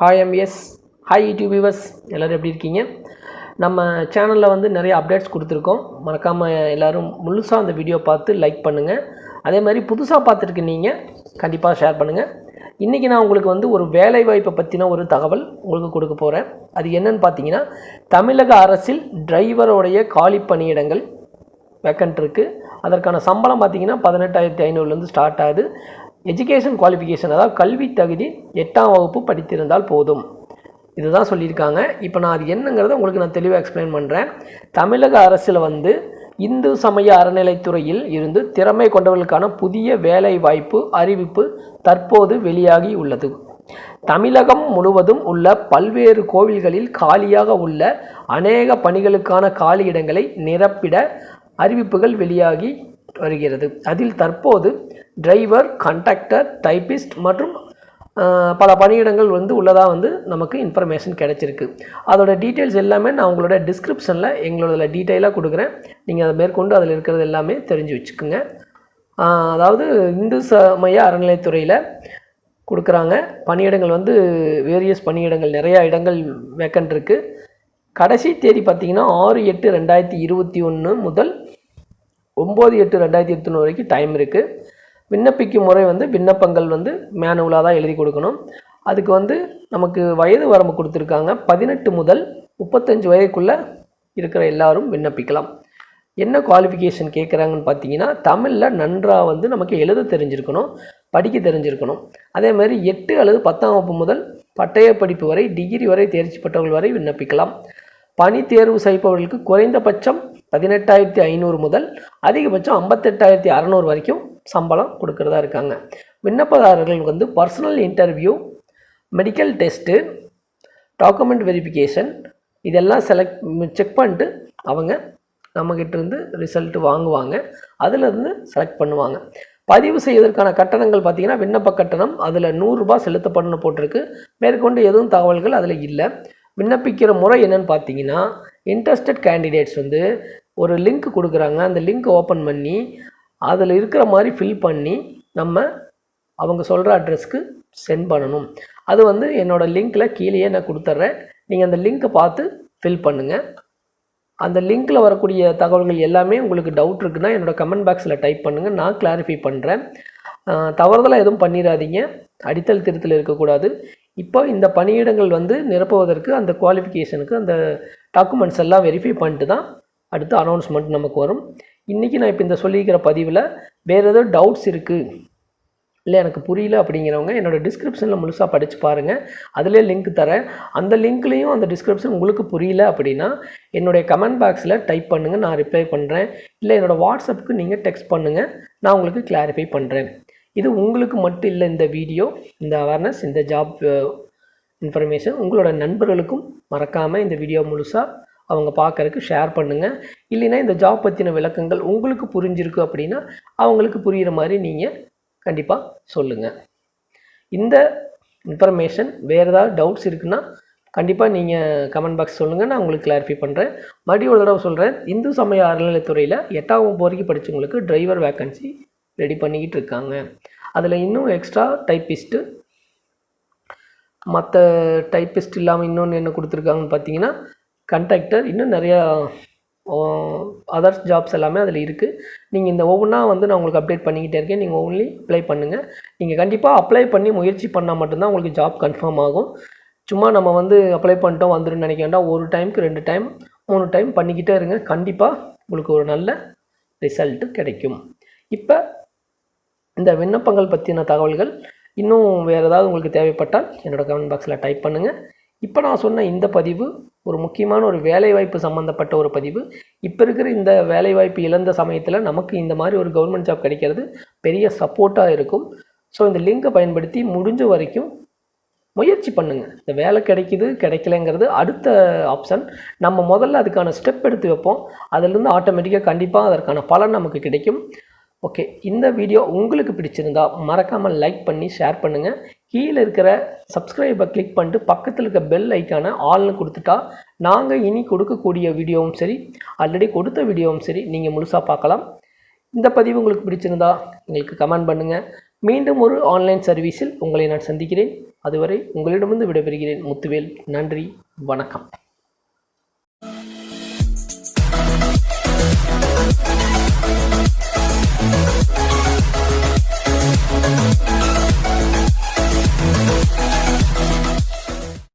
Hi MS hi YouTube viewers எல்லோரும் எப்படி இருக்கீங்க? நம்ம சேனலில் வந்து நிறைய அப்டேட்ஸ் கொடுத்துருக்கோம். மறக்காமல் எல்லோரும் முழுசாக அந்த வீடியோ பார்த்து லைக் பண்ணுங்கள் அதே மாதிரி புதுசாக பார்த்துருக்கு நீங்கள் கண்டிப்பாக ஷேர் பண்ணுங்கள் இன்றைக்கி நான் உங்களுக்கு வந்து ஒரு வேலை வாய்ப்பை பற்றின ஒரு தகவல் உங்களுக்கு கொடுக்க போகிறேன் அது என்னன்னு பார்த்தீங்கன்னா தமிழக அரசில் டிரைவருடைய காலி பணியிடங்கள் வேக்கண்ட் இருக்குது அதற்கான சம்பளம் பார்த்தீங்கன்னா பதினெட்டாயிரத்தி ஐநூறுலேருந்து ஸ்டார்ட் ஆகுது. எஜுகேஷன் குவாலிஃபிகேஷன் அதாவது கல்வி தகுதி எட்டாம் வகுப்பு படித்திருந்தால் போதும். இதுதான் சொல்லியிருக்காங்க. இப்போ நான் அது என்னங்கிறத உங்களுக்கு நான் தெளிவாக எக்ஸ்பிளைன் பண்ணுறேன் தமிழக அரசில் வந்து இந்து சமய அறநிலைத்துறையில் இருந்து திறமை கொண்டவர்களுக்கான புதிய வேலை வாய்ப்பு அறிவிப்பு தற்போது வெளியாகி உள்ளது. தமிழகம் முழுவதும் உள்ள பல்வேறு கோவில்களில் காலியாக உள்ள அநேக பணிகளுக்கான காலி இடங்களை நிரப்பிட அறிவிப்புகள் வெளியாகி வருகிறது. அதில் தற்போது டிரைவர் கண்டக்டர் டைபிஸ்ட் மற்றும் பல பணியிடங்கள் வந்து உள்ளதாக வந்து நமக்கு இன்ஃபர்மேஷன் கிடைச்சிருக்கு. அதோட டீட்டெயில்ஸ் எல்லாமே நான் உங்களோட டிஸ்கிரிப்ஷனில் எங்களோட டீட்டெயிலாக கொடுக்குறேன். நீங்கள் அதை மேற்கொண்டு அதில் இருக்கிறது எல்லாமே தெரிஞ்சு வச்சுக்கோங்க. அதாவது இந்து சமய அறநிலைத்துறையில் கொடுக்குறாங்க. பணியிடங்கள் வந்து வேரியஸ் பணியிடங்கள் நிறையா இடங்கள் வேக்கன்ட் இருக்குது கடைசி தேதி பார்த்தீங்கன்னா ஆறு எட்டு ரெண்டாயிரத்தி இருபத்தி ஒன்று முதல் ஒம்பது எட்டு ரெண்டாயிரத்தி இருபத்தொன்று வரைக்கும் டைம் இருக்குது விண்ணப்பிக்கும் முறை வந்து விண்ணப்பங்கள் வந்து மேனுவலாக தான் எழுதி கொடுக்கணும். அதுக்கு வந்து நமக்கு வயது வரம்பு கொடுத்துருக்காங்க. பதினெட்டு முதல் முப்பத்தஞ்சு வயதுக்குள்ளே இருக்கிற எல்லாரும் விண்ணப்பிக்கலாம். என்ன குவாலிஃபிகேஷன் கேட்குறாங்கன்னு பார்த்தீங்கன்னா தமிழில் நன்றாக வந்து நமக்கு எழுத தெரிஞ்சிருக்கணும் படிக்க தெரிஞ்சிருக்கணும். அதே மாதிரி எட்டு அல்லது பத்தாம் வகுப்பு முதல் பட்டய படிப்பு வரை டிகிரி வரை தேர்ச்சி பெற்றவர்கள் வரை விண்ணப்பிக்கலாம். பணி தேர்வு செய்பவர்களுக்கு குறைந்தபட்சம் பதினெட்டாயிரத்தி ஐநூறு முதல் அதிகபட்சம் ஐம்பத்தெட்டாயிரத்தி அறநூறு வரைக்கும் சம்பளம் கொடுக்கறதா இருக்காங்க. விண்ணப்பதாரர்கள் வந்து personal interview medical test document verification இதெல்லாம் செலக்ட் செக் பண்ணிட்டு அவங்க நம்மக்கிட்டேருந்து ரிசல்ட்டு வாங்குவாங்க. அதிலிருந்து செலக்ட் பண்ணுவாங்க. பதிவு செய்வதற்கான கட்டணங்கள் பார்த்தீங்கன்னா விண்ணப்ப கட்டணம் அதில் நூறுரூபா செலுத்தப்படணும் போட்டிருக்கு. மேற்கொண்டு எதுவும் தகவல்கள் அதில் இல்லை. விண்ணப்பிக்கிற முறை என்னன்னு பார்த்தீங்கன்னா இன்ட்ரெஸ்டட் கேண்டிடேட்ஸ் வந்து ஒரு லிங்க் கொடுக்குறாங்க. அந்த லிங்க் ஓப்பன் பண்ணி அதில் இருக்கிற மாதிரி ஃபில் பண்ணி நம்ம அவங்க சொல்கிற அட்ரஸ்க்கு சென்ட் பண்ணணும். அது வந்து என்னோடய லிங்க்கில் கீழேயே நான் கொடுத்துட்றேன் நீங்கள் அந்த லிங்க்கை பார்த்து ஃபில் பண்ணுங்கள் அந்த லிங்க்கில் வரக்கூடிய தகவல்கள் எல்லாமே உங்களுக்கு டவுட் இருக்குன்னா என்னோடய கமெண்ட் பாக்ஸில் டைப் பண்ணுங்கள் நான் கிளாரிஃபை பண்ணுறேன் தவறுதலாக எதுவும் பண்ணிடாதீங்க அடித்தல் திருத்தல் இருக்கக்கூடாது. இப்போ இந்த பணியிடங்கள் வந்து நிரப்புவதற்கு அந்த குவாலிஃபிகேஷனுக்கு அந்த டாக்குமெண்ட்ஸ் எல்லாம் வெரிஃபை பண்ணிட்டு தான் அடுத்து அனௌன்ஸ்மெண்ட் நமக்கு வரும். இன்றைக்கி நான் இப்போ இந்த சொல்லியிருக்கிற பதிவில் வேறு ஏதாவது டவுட்ஸ் இருக்குது இல்லை எனக்கு புரியல அப்படிங்கிறவங்க என்னோடய டிஸ்கிரிப்ஷனில் முழுசாக படித்து பாருங்கள் அதிலே லிங்க் தரேன். அந்த லிங்க்லேயும் அந்த டிஸ்கிரிப்ஷன் உங்களுக்கு புரியல அப்படின்னா என்னுடைய கமெண்ட் பாக்ஸில் டைப் பண்ணுங்கள் நான் ரிப்ளை பண்ணுறேன் இல்லை என்னோடய வாட்ஸ்அப்புக்கு நீங்கள் டெக்ஸ்ட் பண்ணுங்கள் நான் உங்களுக்கு கிளாரிஃபை பண்ணுறேன் இது உங்களுக்கு மட்டும் இல்லை இந்த வீடியோ இந்த அவேர்னஸ் இந்த ஜாப் இன்ஃபர்மேஷன் uh, உங்களோட நண்பர்களுக்கும் மறக்காமல் இந்த வீடியோ முழுசாக அவங்க பார்க்குறக்கு ஷேர் பண்ணுங்கள் இல்லைன்னா இந்த ஜாப் பற்றின விளக்கங்கள் உங்களுக்கு புரிஞ்சிருக்கு அப்படின்னா அவங்களுக்கு புரிகிற மாதிரி நீங்கள் கண்டிப்பாக சொல்லுங்கள் இந்த இன்ஃபர்மேஷன் வேறு ஏதாவது டவுட்ஸ் இருக்குன்னா கண்டிப்பாக நீங்கள் கமெண்ட் பாக்ஸ் சொல்லுங்கள் நான் உங்களுக்கு கிளாரிஃபை பண்ணுறேன் மறுபடியும் ஒரு தடவை சொல்கிறேன் இந்து சமய அறநிலைத்துறையில் எட்டாம் ஒம்பது வரைக்கும் படித்தவங்களுக்கு டிரைவர் வேக்கன்சி ரெடி பண்ணிக்கிட்டு இருக்காங்க. அதில் இன்னும் எக்ஸ்ட்ரா டைப்பிஸ்ட்டு மற்ற டைப்பிஸ்ட் இல்லாமல் இன்னொன்று என்ன கொடுத்துருக்காங்கன்னு பார்த்தீங்கன்னா கண்டக்டர் இன்னும் நிறையா அதர்ஸ் ஜாப்ஸ் எல்லாமே அதில் இருக்குது நீங்கள் இந்த ஒவ்வொன்றா வந்து நான் உங்களுக்கு அப்டேட் பண்ணிக்கிட்டே இருக்கேன். நீங்கள் ஒன்லி அப்ளை பண்ணுங்கள் நீங்கள் கண்டிப்பாக அப்ளை பண்ணி முயற்சி பண்ணால் மட்டும்தான் உங்களுக்கு ஜாப் கன்ஃபார்ம் ஆகும். சும்மா நம்ம வந்து அப்ளை பண்ணிட்டோம் வந்துடும் நினைக்க வேண்டாம். ஒரு டைமுக்கு ரெண்டு டைம் மூணு டைம் பண்ணிக்கிட்டே இருங்க. கண்டிப்பாக உங்களுக்கு ஒரு நல்ல ரிசல்ட்டு கிடைக்கும். இப்போ இந்த விண்ணப்பங்கள் பற்றின தகவல்கள். இன்னும் வேறு ஏதாவது உங்களுக்கு தேவைப்பட்டால் என்னோடய கமெண்ட் பாக்ஸில் டைப் பண்ணுங்கள் இப்போ நான் சொன்ன இந்த பதிவு ஒரு முக்கியமான ஒரு வேலைவாய்ப்பு சம்மந்தப்பட்ட ஒரு பதிவு. இப்போ இருக்கிற இந்த வேலைவாய்ப்பு இழந்த சமயத்தில் நமக்கு இந்த மாதிரி ஒரு கவர்மெண்ட் ஜாப் கிடைக்கிறது பெரிய சப்போர்ட்டாக இருக்கும். ஸோ இந்த லிங்கை பயன்படுத்தி முடிஞ்ச வரைக்கும் முயற்சி பண்ணுங்கள் இந்த வேலை கிடைக்குது கிடைக்கலங்கிறது அடுத்த ஆப்ஷன் நம்ம முதல்ல அதுக்கான ஸ்டெப் எடுத்து வைப்போம். அதிலிருந்து ஆட்டோமேட்டிக்காக கண்டிப்பாக அதற்கான பலன் நமக்கு கிடைக்கும். ஓகே இந்த வீடியோ உங்களுக்கு பிடிச்சிருந்தா மறக்காமல் லைக் பண்ணி ஷேர் பண்ணுங்கள் கீழே இருக்கிற சப்ஸ்கிரைபை கிளிக் பண்ணிட்டு பக்கத்தில் இருக்க பெல் ஐக்கானை ஆல்னு கொடுத்துட்டா நாங்கள் இனி கொடுக்கக்கூடிய வீடியோவும் சரி ஆல்ரெடி கொடுத்த வீடியோவும் சரி நீங்கள் முழுசாக பார்க்கலாம். இந்த பதிவு உங்களுக்கு பிடிச்சிருந்தா எங்களுக்கு கமெண்ட் பண்ணுங்கள் மீண்டும் ஒரு ஆன்லைன் சர்வீஸில் உங்களை நான் சந்திக்கிறேன். அதுவரை உங்களிடமிருந்து விடைபெறுகிறேன். முத்துவேல் நன்றி வணக்கம்.